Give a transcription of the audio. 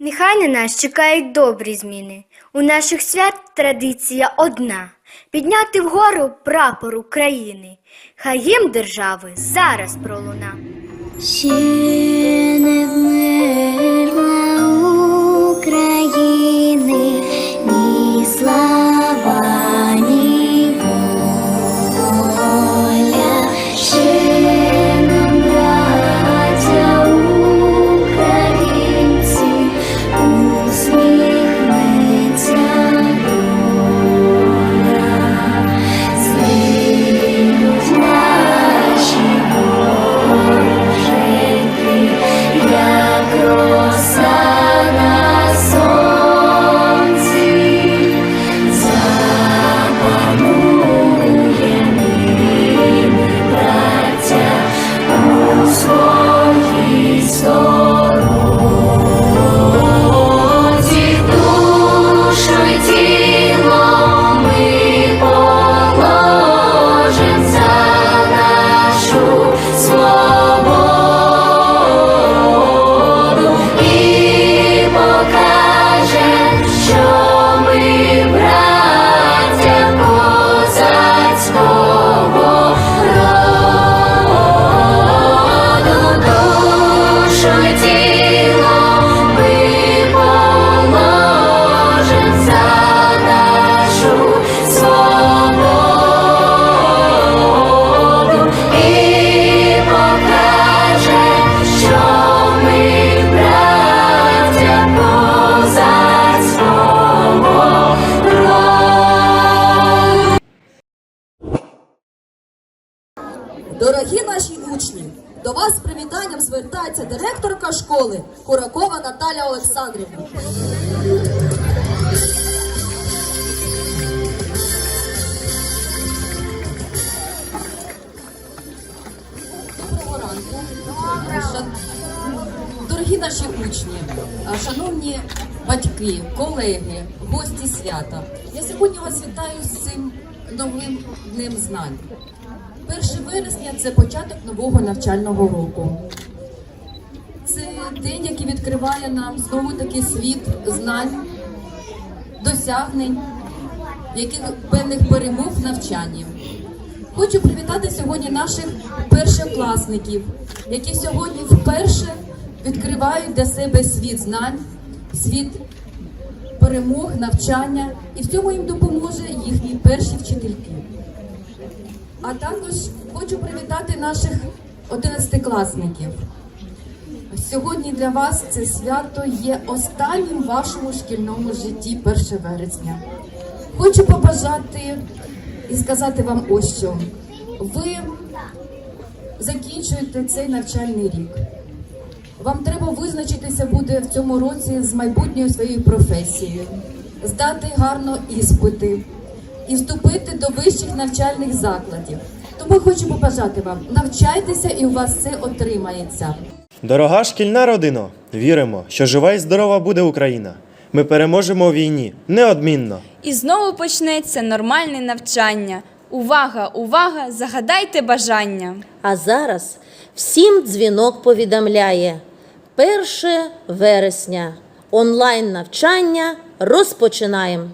Нехай на нас чекають добрі зміни. У наших свят традиція одна підняти вгору прапор України. Хай їм держави зараз пролуна. Учні, до вас з привітанням звертається директорка школи Куракова Наталя Олександрівна. Доброго ранку. Дорогі наші учні, шановні батьки, колеги, гості свята. Я сьогодні вас вітаю з цим новим днем знань. 1 вересня це початок нового навчального року. Це день, який відкриває нам знову таки світ знань, досягнень, яких певних перемог в навчанні. Хочу привітати сьогодні наших першокласників, які сьогодні вперше відкривають для себе світ знань, світ перемог, навчання, і в цьому їм допоможе їхні перші вчительки. А також хочу привітати наших одинадцятикласників. Сьогодні для вас це свято є останнім в вашому шкільному житті 1 вересня. Хочу побажати і сказати вам ось що. Ви закінчуєте цей навчальний рік. Вам треба визначитися буде в цьому році з майбутньою своєю професією, здати гарно іспити і вступити до вищих навчальних закладів. Тому хочу побажати вам, навчайтеся і у вас це отримається. Дорога шкільна родино, віримо, що жива і здорова буде Україна. Ми переможемо у війні неодмінно. І знову почнеться нормальне навчання. Увага, увага! Загадайте бажання. А зараз всім дзвінок повідомляє 1 вересня. Онлайн навчання розпочинаємо.